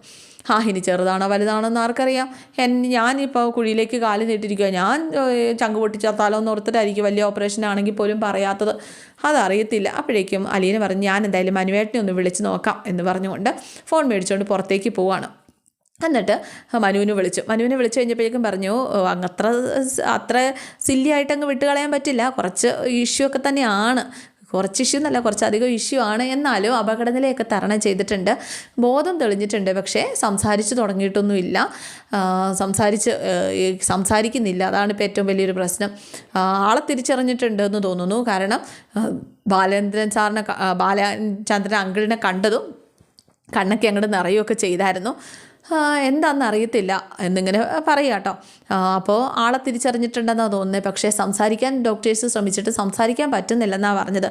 ആ ഇനി ചെറുതാണോ വലുതാണോ എന്ന് ആർക്കറിയാം. എൻ ഞാനിപ്പോൾ കുഴിയിലേക്ക് കാൽ നീട്ടിരിക്കുക ഞാൻ ചങ്ക് പൊട്ടിച്ചാത്താലോ എന്ന് ഓർത്തിട്ടായിരിക്കും വലിയ ഓപ്പറേഷൻ ആണെങ്കിൽ പോലും പറയാത്തത്. അതറിയത്തില്ല. അപ്പോഴേക്കും അലീന പറഞ്ഞ് ഞാൻ എന്തായാലും മനുവേട്ടനെ ഒന്ന് വിളിച്ച് നോക്കാം എന്ന് പറഞ്ഞുകൊണ്ട് ഫോൺ മേടിച്ചുകൊണ്ട് പുറത്തേക്ക് പോവാണ്. എന്നിട്ട് മനുവിനെ വിളിച്ചു. മനുവിനെ വിളിച്ചു കഴിഞ്ഞപ്പോഴേക്കും പറഞ്ഞു അങ്ങത്ര അങ്ങ് അത്ര സ് അത്ര സില്ലി ആയിട്ട് അങ്ങ് വിട്ട് കളയാൻ പറ്റില്ല. കുറച്ച് ഇഷ്യൂ ഒക്കെ തന്നെയാണ്. കുറച്ച് ഇഷ്യൂ എന്നല്ല കുറച്ചധികം ഇഷ്യൂ ആണ് എന്നാലും അപകടനിലയൊക്കെ തരണം ചെയ്തിട്ടുണ്ട്. ബോധം തെളിഞ്ഞിട്ടുണ്ട് പക്ഷേ സംസാരിച്ച് തുടങ്ങിയിട്ടൊന്നുമില്ല. സംസാരിച്ച് സംസാരിക്കുന്നില്ല. അതാണ് ഇപ്പോൾ ഏറ്റവും വലിയൊരു പ്രശ്നം. ആളെ തിരിച്ചറിഞ്ഞിട്ടുണ്ട് എന്ന് തോന്നുന്നു. കാരണം ബാലചന്ദ്രൻ സാറിനെ ബാലചന്ദ്രൻ അങ്കിളിനെ കണ്ടതും കണ്ണൊക്കെ അങ്ങോട്ട് നിറയുകയൊക്കെ ചെയ്തായിരുന്നു. ആ, എന്താണെന്ന് അറിയത്തില്ല. എന്നിങ്ങനെ പറയുക കേട്ടോ അപ്പോൾ ആളെ തിരിച്ചറിഞ്ഞിട്ടുണ്ടെന്നാണ് തോന്നുന്നത് പക്ഷേ സംസാരിക്കാൻ ഡോക്ടേഴ്സ് ശ്രമിച്ചിട്ട് സംസാരിക്കാൻ പറ്റുന്നില്ലെന്നാണ് പറഞ്ഞത്.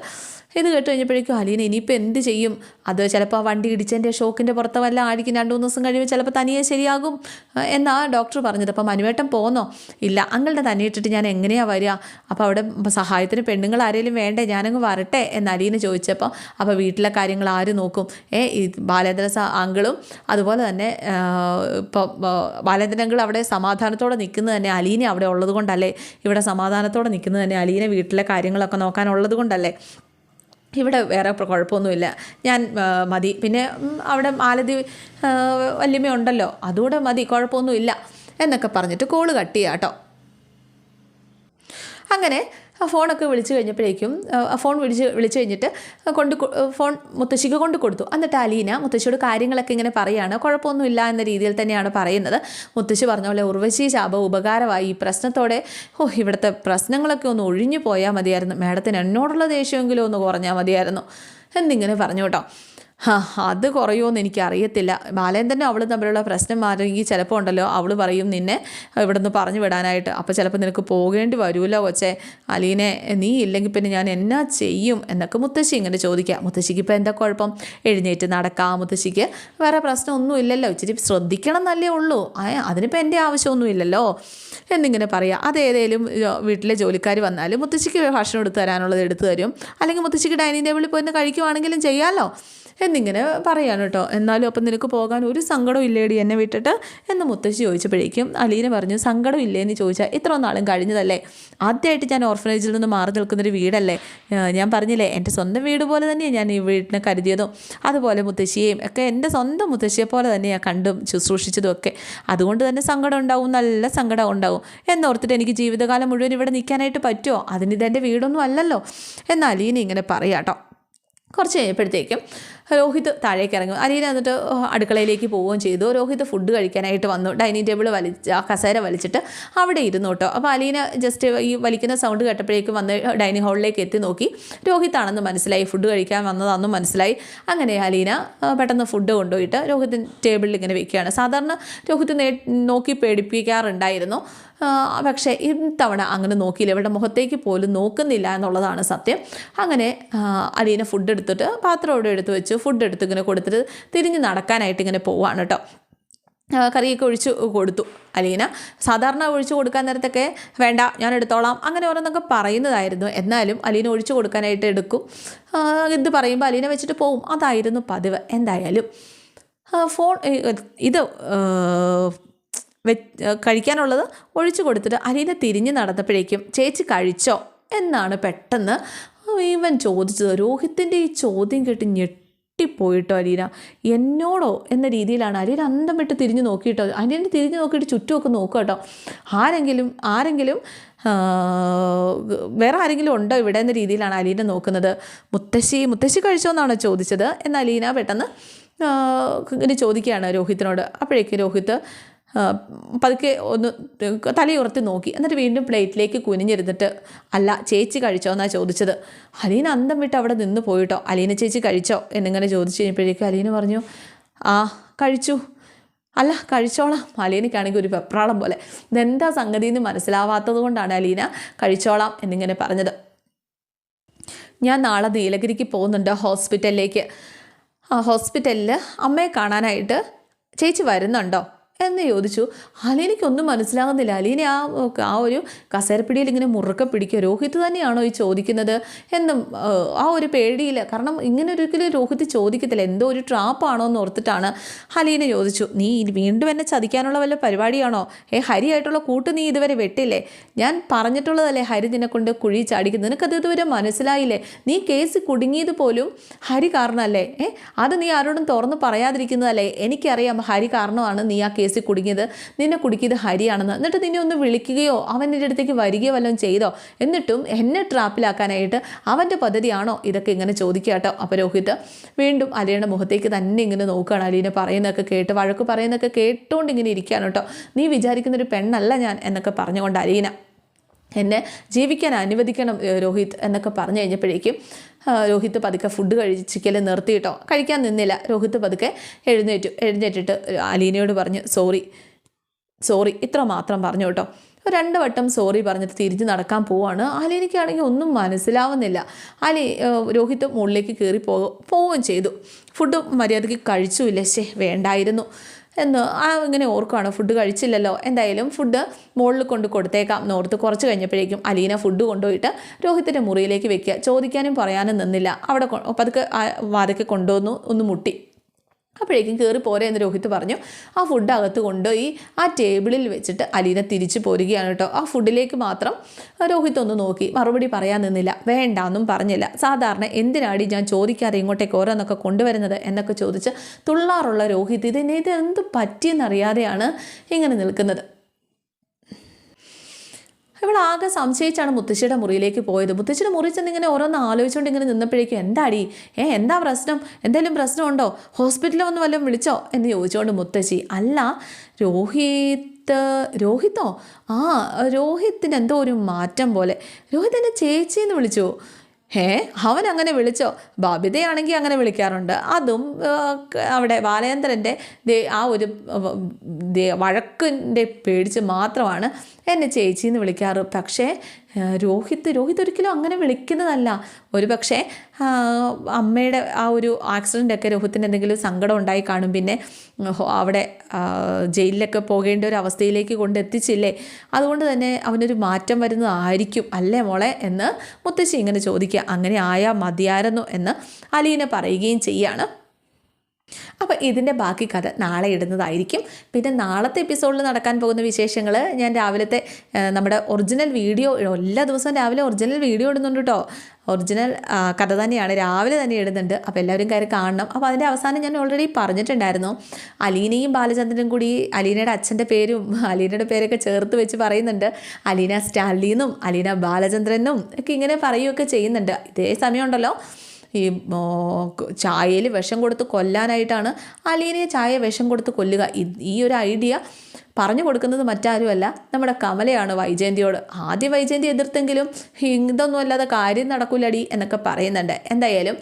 ഇത് കേട്ട് കഴിഞ്ഞപ്പോഴേക്കും അലീന ഇനിയിപ്പോൾ എന്ത് ചെയ്യും? അത് ചിലപ്പോൾ ആ വണ്ടി ഇടിച്ചതിന്റെ ഷോക്കിന്റെ പുറത്ത് വല്ല ആയിരിക്കും രണ്ട് മൂന്ന് ദിവസം കഴിയുമ്പോൾ ചിലപ്പോൾ തനിയെ ശരിയാകും എന്നാ ഡോക്ടർ പറഞ്ഞത്. അപ്പം മനുവേട്ടൻ പോന്നോ? ഇല്ല അങ്ങളുടെ തന്നെ ഇട്ടിട്ട് ഞാൻ എങ്ങനെയാണ് വരിക? അപ്പോൾ അവിടെ സഹായത്തിന് പെണ്ണുങ്ങൾ ആരെങ്കിലും വേണ്ടേ? ഞാനങ്ങ് വരട്ടെ എന്ന് അലീന ചോദിച്ചപ്പോൾ അപ്പോൾ വീട്ടിലെ കാര്യങ്ങൾ ആര് നോക്കും? ഏ ഈ ബാലേന്ദ്ര സ അങ്കിളും അതുപോലെ തന്നെ ഇപ്പോൾ ബാലേന്ദ്രങ്കിൾ അവിടെ സമാധാനത്തോടെ നിൽക്കുന്നത് തന്നെ അലീന അവിടെ ഉള്ളത് കൊണ്ടല്ലേ ഇവിടെ സമാധാനത്തോടെ നിൽക്കുന്നത് തന്നെ അലീന വീട്ടിലെ കാര്യങ്ങളൊക്കെ നോക്കാനുള്ളത് കൊണ്ടല്ലേ? ഇവിടെ വേറെ കുഴപ്പമൊന്നുമില്ല. ഞാൻ മതി. പിന്നെ അവിടെ മാലതി വല്യമ്മയുണ്ടല്ലോ അതുകൂടെ മതി കുഴപ്പമൊന്നുമില്ല എന്നൊക്കെ പറഞ്ഞിട്ട് കോൾ കട്ട് ചെയ്യാം കേട്ടോ. അങ്ങനെ ആ ഫോണൊക്കെ വിളിച്ച് കഴിഞ്ഞപ്പോഴേക്കും ആ ഫോൺ വിളിച്ച് വിളിച്ച് കഴിഞ്ഞിട്ട് കൊണ്ട് ഫോൺ മുത്തശ്ശിക്ക് കൊണ്ട് കൊടുത്തു. എന്നിട്ട് അലീന മുത്തശ്ശിയോട് കാര്യങ്ങളൊക്കെ ഇങ്ങനെ പറയുകയാണ് കുഴപ്പമൊന്നുമില്ല എന്ന രീതിയിൽ തന്നെയാണ് പറയുന്നത്. മുത്തശ്ശി പറഞ്ഞ പോലെ ഉർവശി ശാപം ഉപകാരമായി. ഈ പ്രശ്നത്തോടെ ഓ ഇവിടുത്തെ പ്രശ്നങ്ങളൊക്കെ ഒന്ന് ഒഴിഞ്ഞു പോയാൽ മതിയായിരുന്നു. മാഡത്തിന് എന്നോടുള്ള ദേഷ്യമെങ്കിലും ഒന്ന് കുറഞ്ഞാൽ മതിയായിരുന്നു. എന്നിങ്ങനെ പറഞ്ഞു കേട്ടോ. അത് കുറയുമെന്ന് എനിക്കറിയത്തില്ല. തന്നെ അവൾ തമ്മിലുള്ള പ്രശ്നം മാറിയെങ്കിൽ ചിലപ്പോൾ ഉണ്ടല്ലോ അവൾ പറയും നിന്നെ ഇവിടെ നിന്ന് പറഞ്ഞു വിടാനായിട്ട്. അപ്പോൾ ചിലപ്പോൾ നിനക്ക് പോകേണ്ടി വരുമല്ലോ കൊച്ചെ. അലീനെ നീ ഇല്ലെങ്കിൽ പിന്നെ ഞാൻ എന്നാ ചെയ്യും എന്നൊക്കെ മുത്തശ്ശി ഇങ്ങനെ ചോദിക്കുക. മുത്തശ്ശിക്ക് ഇപ്പോൾ എന്താ കുഴപ്പം? എഴുന്നേറ്റ് നടക്കാം മുത്തശ്ശിക്ക്. വേറെ പ്രശ്നമൊന്നും ഇല്ലല്ലോ ഇച്ചിരി ശ്രദ്ധിക്കണം എന്നല്ലേ ഉള്ളൂ. അതിനിപ്പോൾ എന്റെ ആവശ്യമൊന്നും ഇല്ലല്ലോ എന്നിങ്ങനെ പറയുക അതേതേലും വീട്ടിലെ ജോലിക്കാർ വന്നാലും മുത്തശ്ശിക്ക് ഭക്ഷണം എടുത്തു തരാനുള്ളത് എടുത്തു തരും. അല്ലെങ്കിൽ മുത്തശ്ശിക്ക് ഡൈനിങ് ടേബിളിൽ പോയി കഴിക്കുവാണെങ്കിലും ചെയ്യാമല്ലോ എന്നിങ്ങനെ പറയാണ് കേട്ടോ. എന്നാലും അപ്പം നിനക്ക് പോകാൻ ഒരു സങ്കടവും ഇല്ലേടി എന്നെ വിട്ടിട്ട്? എന്ന് മുത്തശ്ശി ചോദിച്ചപ്പോഴേക്കും അലീന പറഞ്ഞു സങ്കടം ഇല്ലേ എന്ന് ചോദിച്ചാൽ ഇത്ര നാളും കഴിഞ്ഞതല്ലേ? ആദ്യമായിട്ട് ഞാൻ ഓർഫനേജിൽ നിന്ന് മാറി നിൽക്കുന്നൊരു വീടല്ലേ? ഞാൻ പറഞ്ഞില്ലേ എന്റെ സ്വന്തം വീട് പോലെ തന്നെയാണ് ഞാൻ ഈ വീടിനെ കരുതിയതും. അതുപോലെ മുത്തശ്ശിയെയും ഒക്കെ എന്റെ സ്വന്തം മുത്തശ്ശിയെ പോലെ തന്നെയാണ് കണ്ടും ശുശ്രൂഷിച്ചതും ഒക്കെ. അതുകൊണ്ട് തന്നെ സങ്കടം ഉണ്ടാവും നല്ല സങ്കടം ഉണ്ടാവും. എന്നോർത്തിട്ട് എനിക്ക് ജീവിതകാലം മുഴുവൻ ഇവിടെ നിൽക്കാനായിട്ട് പറ്റുമോ അതിന് ഇതെന്റെ വീടൊന്നും അല്ലല്ലോ? എന്ന് അലീന ഇങ്ങനെ പറയാട്ടോ. കുറച്ച് കഴിഞ്ഞപ്പോഴത്തേക്കും രോഹിത് താഴേക്ക് ഇറങ്ങും. അലീന എന്നിട്ട് അടുക്കളയിലേക്ക് പോവുകയും ചെയ്തു. രോഹിത് ഫുഡ് കഴിക്കാനായിട്ട് വന്നു. ഡൈനിങ് ടേബിൾ വലിച്ച് ആ കസേര വലിച്ചിട്ട് അവിടെ ഇരുന്നു കേട്ടോ. അപ്പോൾ അലീന ജസ്റ്റ് ഈ വലിക്കുന്ന സൗണ്ട് കേട്ടപ്പോഴേക്കും വന്ന് ഡൈനിങ് ഹാളിലേക്ക് എത്തി നോക്കി. രോഹിത്താണെന്ന് മനസ്സിലായി. ഫുഡ് കഴിക്കാൻ വന്നതാണെന്ന് മനസ്സിലായി. അങ്ങനെ അലീന പെട്ടെന്ന് ഫുഡ് കൊണ്ടുപോയിട്ട് രോഹിത് ടേബിളിൽ ഇങ്ങനെ വെക്കുകയാണ്. സാധാരണ രോഹിത് നോക്കി പേടിപ്പിക്കാറുണ്ടായിരുന്നു. പക്ഷേ ഇത്തവണ അങ്ങനെ നോക്കിയില്ല. ഇവരുടെ മുഖത്തേക്ക് പോലും നോക്കുന്നില്ല എന്നുള്ളതാണ് സത്യം. അങ്ങനെ അലീന ഫുഡ് എടുത്തിട്ട് പാത്രം അവിടെ എടുത്ത് വെച്ച്. ഫുഡ് എടുത്ത് ഇങ്ങനെ കൊടുത്തിട്ട് തിരിഞ്ഞ് നടക്കാനായിട്ട് ഇങ്ങനെ പോവാണ് കേട്ടോ. കറിയൊക്കെ ഒഴിച്ച് കൊടുത്തു. അലീന സാധാരണ ഒഴിച്ചു കൊടുക്കാൻ നേരത്തൊക്കെ വേണ്ട ഞാൻ എടുത്തോളാം അങ്ങനെ ഓരോന്നൊക്കെ പറയുന്നതായിരുന്നു. എന്നാലും അലീന ഒഴിച്ചു കൊടുക്കാനായിട്ട് എടുക്കും. ഇത് പറയുമ്പോൾ അലീന വെച്ചിട്ട് പോവും. അതായിരുന്നു പതിവ്. എന്തായാലും ഫോൺ ഇത് കഴിക്കാനുള്ളത് ഒഴിച്ചു കൊടുത്തിട്ട് അലീന തിരിഞ്ഞ് നടന്നപ്പോഴേക്കും ചേച്ചി കഴിച്ചോ? എന്നാണ് പെട്ടെന്ന് ഇവൻ ചോദിച്ചത്. രോഹിത്തിന്റെ ഈ ചോദ്യം കേട്ട് ഞെട്ടിപ്പോയിട്ടോ അലീന? എന്നോടോ എന്ന രീതിയിലാണ് അലീന അന്തം വിട്ട് തിരിഞ്ഞു നോക്കിയിട്ടോ. അലീന തിരിഞ്ഞു നോക്കിയിട്ട് ചുറ്റുമൊക്കെ നോക്കുക കേട്ടോ. ആരെങ്കിലും ആരെങ്കിലും വേറെ ആരെങ്കിലും ഉണ്ടോ ഇവിടെ എന്ന രീതിയിലാണ് അലീന നോക്കുന്നത്. മുത്തശ്ശി മുത്തശ്ശി കഴിച്ചോ എന്നാണോ ചോദിച്ചത്. എന്ന് അലീന പെട്ടെന്ന് ഇങ്ങനെ ചോദിക്കുകയാണ് രോഹിത്തിനോട്. അപ്പോഴേക്ക് രോഹിത്ത് ആ, പതുക്കെ ഒന്ന് തലയുറത്തി നോക്കി. എന്നിട്ട് വീണ്ടും പ്ലേറ്റിലേക്ക് കുനിഞ്ഞിരുന്നിട്ട് അല്ല ചേച്ചി കഴിച്ചോ എന്നാണ് ചോദിച്ചത്. അലീന അന്തം വിട്ട് അവിടെ നിന്ന് പോയിട്ടോ? അലീന ചേച്ചി കഴിച്ചോ? എന്നിങ്ങനെ ചോദിച്ചു കഴിഞ്ഞപ്പോഴേക്കും അലീന പറഞ്ഞു ആ കഴിച്ചു. അല്ല കഴിച്ചോളാം. അലീനയ്ക്കാണെങ്കിൽ ഒരു വെപ്രാളം പോലെ. ഇതെന്താ സംഗതി എന്ന് മനസ്സിലാവാത്തത് കൊണ്ടാണ് അലീന കഴിച്ചോളാം എന്നിങ്ങനെ പറഞ്ഞത്. ഞാൻ നാളെ നീലഗിരിക്ക് പോകുന്നുണ്ട് ഹോസ്പിറ്റലിലേക്ക്. ആ ഹോസ്പിറ്റലിൽ അമ്മയെ കാണാനായിട്ട് ചേച്ചി വരുന്നുണ്ടോ? എന്ന് ചോദിച്ചു. അലീനയ്ക്കൊന്നും മനസ്സിലാകുന്നില്ല. അലീന ആ ആ ഒരു കസേരപ്പിടിയിൽ ഇങ്ങനെ മുറുക്കെ പിടിക്കുക. രോഹിത് തന്നെയാണോ ഈ ചോദിക്കുന്നത് എന്നും ആ, ഒരു പേടിയില്ല കാരണം ഇങ്ങനെ ഒരിക്കലും രോഹിത് ചോദിക്കത്തില്ല. എന്തോ ഒരു ട്രാപ്പാണോ എന്ന് ഓർത്തിട്ടാണ് ഹലീന ചോദിച്ചു. നീ വീണ്ടും എന്നെ ചതിക്കാനുള്ള വല്ല പരിപാടിയാണോ? ഏ ഹരിയായിട്ടുള്ള കൂട്ട് നീ ഇതുവരെ വെട്ടില്ലേ? ഞാൻ പറഞ്ഞിട്ടുള്ളതല്ലേ ഹരി നിന്നെ കൊണ്ട് കുഴി ചാടിക്കുന്നത് നിനക്കത് ഇതുവരെ മനസ്സിലായില്ലേ? നീ കേസ് കുടുങ്ങിയത് പോലും ഹരി കാരണമല്ലേ ഏ അത് നീ ആരോടും തുറന്ന് പറയാതിരിക്കുന്നതല്ലേ? എനിക്കറിയാം ഹരി കാരണമാണ് നീ ആ കേസിൽ കുടുങ്ങിയത് നിന്നെ കുടുക്കിയത് ഹരിയാണെന്ന്. എന്നിട്ട് നിന്നെ ഒന്ന് വിളിക്കുകയോ അവൻ എന്റെ അടുത്തേക്ക് വരികയോ വല്ലതും ചെയ്തോ? എന്നിട്ടും എന്നെ ട്രാപ്പിലാക്കാനായിട്ട് അവന്റെ പദ്ധതിയാണോ ഇതൊക്കെ ഇങ്ങനെ ചോദിക്കുക കേട്ടോ. അപ്പോൾ രോഹിത് വീണ്ടും അലിയുടെ മുഖത്തേക്ക് തന്നെ ഇങ്ങനെ നോക്കുകയാണ്. അലീനെ പറയുന്നതൊക്കെ കേട്ട് വഴക്ക് പറയുന്നതൊക്കെ കേട്ടുകൊണ്ട് ഇങ്ങനെ ഇരിക്കുകയാണ് കേട്ടോ. നീ വിചാരിക്കുന്നൊരു പെണ്ണല്ല ഞാൻ എന്നൊക്കെ പറഞ്ഞുകൊണ്ട് അലീന എന്നെ ജീവിക്കാൻ അനുവദിക്കണം രോഹിത് എന്നൊക്കെ പറഞ്ഞു കഴിഞ്ഞപ്പോഴേക്കും രോഹിത് പതുക്കെ ഫുഡ് കഴിച്ചിക്കൽ നിർത്തിയിട്ടോ കഴിക്കാൻ നിന്നില്ല. രോഹിത് പതുക്കെ എഴുന്നേറ്റു. എഴുന്നേറ്റിട്ട് അലീനയോട് പറഞ്ഞു സോറി സോറി ഇത്ര മാത്രം പറഞ്ഞു കേട്ടോ രണ്ട് വട്ടം സോറി പറഞ്ഞിട്ട് തിരിഞ്ഞ് നടക്കാൻ പോവാണ്. അലീനയ്ക്കാണെങ്കിൽ ഒന്നും മനസ്സിലാവുന്നില്ല. അലി രോഹിത് മുകളിലേക്ക് കയറി പോകും പോവുകയും ചെയ്തു. ഫുഡ് മര്യാദയ്ക്ക് കഴിച്ചുമില്ല ശേ വേണ്ടായിരുന്നു. എന്ന് ആ ഇങ്ങനെ ഓർക്കുകയാണ് ഫുഡ് കഴിച്ചില്ലല്ലോ. എന്തായാലും ഫുഡ് മുകളിൽ കൊണ്ട് കൊടുത്തേക്കാം എന്നോർത്ത് കുറച്ച് കഴിഞ്ഞപ്പോഴേക്കും അലീന ഫുഡ് കൊണ്ടുപോയിട്ട് രോഹിത്തിന്റെ മുറിയിലേക്ക് വെക്കുക. ചോദിക്കാനും പറയാനും നിന്നില്ല. അവിടെ പതുക്കെ വാതൊക്കെ കൊണ്ടുവന്നു ഒന്ന് മുട്ടി. അപ്പോഴേക്കും കയറി പോരെ എന്ന് രോഹിത് പറഞ്ഞു. ആ ഫുഡ് അകത്ത് കൊണ്ടുപോയി ആ ടേബിളിൽ വെച്ചിട്ട് അലീന തിരിച്ചു പോരുകയാണ് കേട്ടോ. ആ ഫുഡിലേക്ക് മാത്രം രോഹിത് ഒന്ന് നോക്കി. മറുപടി പറയാൻ നിന്നില്ല. വേണ്ട എന്നും പറഞ്ഞില്ല. സാധാരണ എന്തിനാടി ഞാൻ ചോദിക്കാതെ ഇങ്ങോട്ടേക്ക് ഓരോന്നൊക്കെ കൊണ്ടുവരുന്നത് എന്നൊക്കെ ചോദിച്ച് തുള്ളാറുള്ള രോഹിത് ഇതിനെ ഇത് എന്ത് പറ്റിയെന്നറിയാതെയാണ് ഇങ്ങനെ നിൽക്കുന്നത്? ഇവൾ ആകെ സംശയിച്ചാണ് മുത്തശ്ശിയുടെ മുറിയിലേക്ക് പോയത്. മുത്തശ്ശിയുടെ മുറി ചെന്ന് ഇങ്ങനെ ഓരോന്ന് ആലോചിച്ചുകൊണ്ട് ഇങ്ങനെ നിന്നപ്പോഴേക്കും എന്താടി? ഏ എന്താ പ്രശ്നം? എന്തെങ്കിലും പ്രശ്നമുണ്ടോ? ഹോസ്പിറ്റലിൽ വന്ന് വല്ലതും വിളിച്ചോ? എന്ന് ചോദിച്ചുകൊണ്ട് മുത്തശ്ശി അല്ല രോഹിത് രോഹിത്തോ? ആ രോഹിത്തിന് എന്തോ ഒരു മാറ്റം പോലെ. രോഹിത് എന്നെ ചേച്ചിന്ന് വിളിച്ചു. ഏ അവൻ അങ്ങനെ വിളിച്ചോ? ബാബിതയാണെങ്കിൽ അങ്ങനെ വിളിക്കാറുണ്ട്. അതും അവിടെ ബാലചന്ദ്രന്റെ ദേ ആ ഒരു വഴക്കിന്റെ പേടിച്ച് മാത്രമാണ് എന്നെ ചേച്ചി എന്ന് വിളിക്കാറ്. പക്ഷേ രോഹിത് രോഹിത് ഒരിക്കലും അങ്ങനെ വിളിക്കുന്നതല്ല. ഒരു പക്ഷേ അമ്മയുടെ ആ ഒരു ആക്സിഡന്റൊക്കെ രോഹിത്തിന് എന്തെങ്കിലും സങ്കടം ഉണ്ടായി കാണും. പിന്നെ അവിടെ ജയിലിലൊക്കെ പോകേണ്ട ഒരു അവസ്ഥയിലേക്ക് കൊണ്ടെത്തിച്ചില്ലേ അതുകൊണ്ട് തന്നെ അവനൊരു മാറ്റം വരുന്നതായിരിക്കും അല്ലേ മോളെ എന്ന് മുത്തശ്ശി ഇങ്ങനെ ചോദിക്കുക. അങ്ങനെ ആയാൽ മതിയായിരുന്നു എന്ന് അലീന പറയുകയും ചെയ്യാണ്. അപ്പോൾ ഇതിന്റെ ബാക്കി കഥ നാളെ ഇടുന്നതായിരിക്കും. പിന്നെ നാളത്തെ എപ്പിസോഡിൽ നടക്കാൻ പോകുന്ന വിശേഷങ്ങൾ ഞാൻ രാവിലത്തെ നമ്മുടെ ഒറിജിനൽ വീഡിയോ എല്ലാ ദിവസവും രാവിലെ ഒറിജിനൽ വീഡിയോ ഇടുന്നുണ്ട് കേട്ടോ ഒറിജിനൽ കഥ തന്നെയാണ് രാവിലെ തന്നെ ഇടുന്നുണ്ട്. അപ്പോൾ എല്ലാവരും കയറി കാണണം. അപ്പോൾ അതിന്റെ അവസാനം ഞാൻ ഓൾറെഡി പറഞ്ഞിട്ടുണ്ടായിരുന്നു. അലീനയും ബാലചന്ദ്രനും കൂടി അലീനയുടെ അച്ഛന്റെ പേരും അലീനയുടെ പേരൊക്കെ ചേർത്ത് വെച്ച് പറയുന്നുണ്ട്. അലീന സ്റ്റാലിനും അലീന ബാലചന്ദ്രനും ഒക്കെ ഇങ്ങനെ പറയുകയൊക്കെ ചെയ്യുന്നുണ്ട്. ഇതേ സമയമുണ്ടല്ലോ. ഈ ചായയിൽ വിഷം കൊടുത്ത് കൊല്ലാനായിട്ടാണ് അലീനയെ ചായ വിഷം കൊടുത്ത് കൊല്ലുക. ഈ ഒരു ഐഡിയ പറഞ്ഞു കൊടുക്കുന്നത് മറ്റാരുമല്ല നമ്മുടെ കമലയാണ് വൈജയന്തിയോട്. ആദ്യം വൈജയന്തി എതിർത്തെങ്കിലും ഇതൊന്നും അല്ലാതെ കാര്യം നടക്കൂലടി എന്നൊക്കെ പറയുന്നുണ്ട്. എന്തായാലും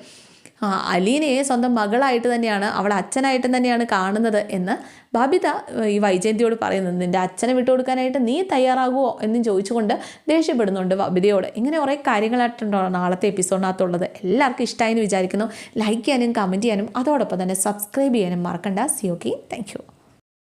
അലീനയെ സ്വന്തം മകളായിട്ട് തന്നെയാണ് അവൾ അച്ഛനായിട്ടും തന്നെയാണ് കാണുന്നത് എന്ന് ബാബിത ഈ വൈജയന്തിയോട് പറയുന്നത് നിന്റെ അച്ഛനെ വിട്ടുകൊടുക്കാനായിട്ട് നീ തയ്യാറാകുമോ എന്നും ചോദിച്ചുകൊണ്ട് ദേഷ്യപ്പെടുന്നുണ്ട് ബബിതയോട്. ഇങ്ങനെ കുറേ കാര്യങ്ങളായിട്ടുണ്ടോ നാളത്തെ എപ്പിസോഡിനകത്തുള്ളത്. എല്ലാവർക്കും ഇഷ്ടമായി എന്ന് വിചാരിക്കുന്നു. ലൈക്ക് ചെയ്യാനും കമന്റ് ചെയ്യാനും അതോടൊപ്പം തന്നെ സബ്സ്ക്രൈബ് ചെയ്യാനും മറക്കണ്ട. C okay thank